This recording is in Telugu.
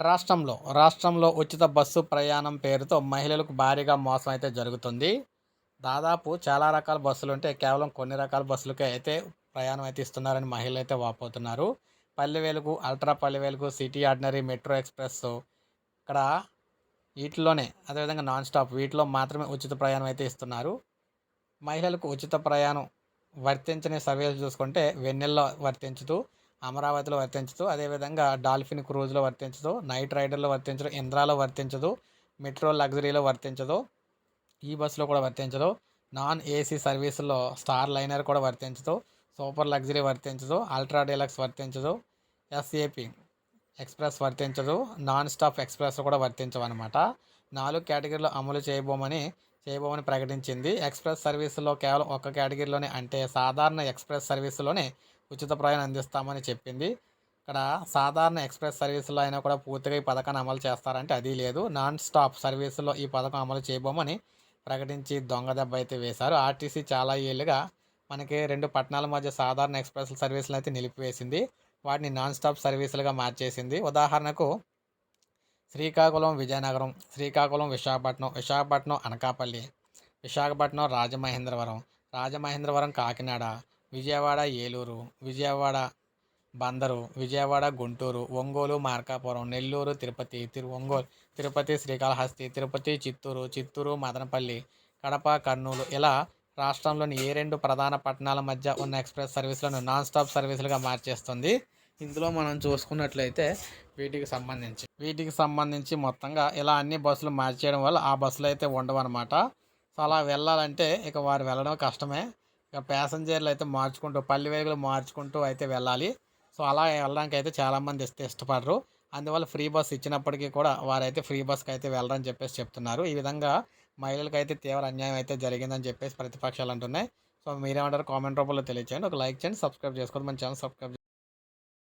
రాష్ట్రంలో రాష్ట్రంలో ఉచిత బస్సు ప్రయాణం పేరుతో మహిళలకు భారీగా మోసం అయితే జరుగుతుంది. దాదాపు చాలా రకాల బస్సులు ఉంటే కేవలం కొన్ని రకాల బస్సులకే అయితే ప్రయాణం అయితే ఇస్తున్నారని మహిళలు అయితే వాపోతున్నారు. పల్లెవేలుకు అల్ట్రా పల్లె సిటీ ఆర్డినరీ మెట్రో ఎక్స్ప్రెస్ ఇక్కడ వీటిలోనే అదేవిధంగా నాన్ స్టాప్ వీటిలో మాత్రమే ఉచిత ప్రయాణం అయితే ఇస్తున్నారు. మహిళలకు ఉచిత ప్రయాణం వర్తించని సర్వీసులు చూసుకుంటే వెన్నెల్లో వర్తించుతూ అమరావతిలో వర్తించదు. అదేవిధంగా డాల్ఫిన్ క్రూజ్లో వర్తించదు. నైట్ రైడర్లో వర్తించదు. ఇంద్రాలో వర్తించదు. మెట్రో లగ్జరీలో వర్తించదు. ఈ బస్సులో కూడా వర్తించదు. నాన్ ఏసీ సర్వీసుల్లో స్టార్ లైనర్ కూడా వర్తించదు. సూపర్ లగ్జరీ వర్తించదు. అల్ట్రా డీలక్స్ వర్తించదు. ఎస్ఏపి ఎక్స్ప్రెస్ వర్తించదు. నాన్ స్టాప్ ఎక్స్ప్రెస్ కూడా వర్తించవన్నమాట. నాలుగు కేటగిరీలో అమలు చేయబోమని చేయబోమని ప్రకటించింది. ఎక్స్ప్రెస్ సర్వీసులో కేవలం ఒక కేటగిరీలోనే అంటే సాధారణ ఎక్స్ప్రెస్ సర్వీసులోనే ఉచిత ప్రయాణం అందిస్తామని చెప్పింది. ఇక్కడ సాధారణ ఎక్స్ప్రెస్ సర్వీసులో అయినా కూడా పూర్తిగా ఈ పథకాన్ని అమలు చేస్తారంటే అది లేదు. నాన్ స్టాప్ సర్వీసులో ఈ పథకం అమలు చేయబోమని ప్రకటించి దొంగ దెబ్బ అయితే వేశారు. ఆర్టీసీ చాలా ఏళ్ళుగా మనకి రెండు పట్టణాల మధ్య సాధారణ ఎక్స్ప్రెస్ సర్వీసులు అయితే నిలిపివేసింది. వాటిని నాన్ స్టాప్ సర్వీసులుగా మార్చేసింది. ఉదాహరణకు శ్రీకాకుళం విజయనగరం శ్రీకాకుళం విశాఖపట్నం విశాఖపట్నం అనకాపల్లి విశాఖపట్నం రాజమహేంద్రవరం రాజమహేంద్రవరం కాకినాడ విజయవాడ ఏలూరు విజయవాడ బందరు విజయవాడ గుంటూరు ఒంగోలు మార్కాపురం నెల్లూరు తిరుపతి తిరు ఒంగోలు తిరుపతి శ్రీకాళహస్తి తిరుపతి చిత్తూరు చిత్తూరు మదనపల్లి కడప కర్నూలు ఇలా రాష్ట్రంలోని ఏ రెండు ప్రధాన పట్టణాల మధ్య ఉన్న ఎక్స్ప్రెస్ సర్వీసులను నాన్ స్టాప్ సర్వీసులుగా మార్చేస్తుంది. ఇందులో మనం చూసుకున్నట్లయితే వీటికి సంబంధించి వీటికి సంబంధించి మొత్తంగా ఇలా అన్ని బస్సులు మార్చేయడం వల్ల ఆ బస్సులు అయితే ఉండవన్నమాట. సో అలా వెళ్ళాలంటే ఇక వారు వెళ్ళడం కష్టమే. ఇక ప్యాసింజర్లు అయితే మార్చుకుంటూ పల్లె వేగులు మార్చుకుంటూ అయితే వెళ్ళాలి. సో అలా వెళ్ళడానికి అయితే చాలామంది ఇస్తే ఇష్టపడరు. అందువల్ల ఫ్రీ బస్ ఇచ్చినప్పటికీ కూడా వారైతే ఫ్రీ బస్కి అయితే వెళ్ళరని చెప్పేసి చెప్తున్నారు. ఈ విధంగా మహిళలకు అయితే తీవ్ర అన్యాయం అయితే జరిగిందని చెప్పేసి ప్రతిపక్షాలు అంటున్నాయి. సో మీరేమంటారు కామెంట్ రూపంలో తెలియచేయండి. ఒక లైక్ చేయండి సబ్స్క్రైబ్ చేసుకోండి. మన ఛానల్ సబ్స్క్రైబ్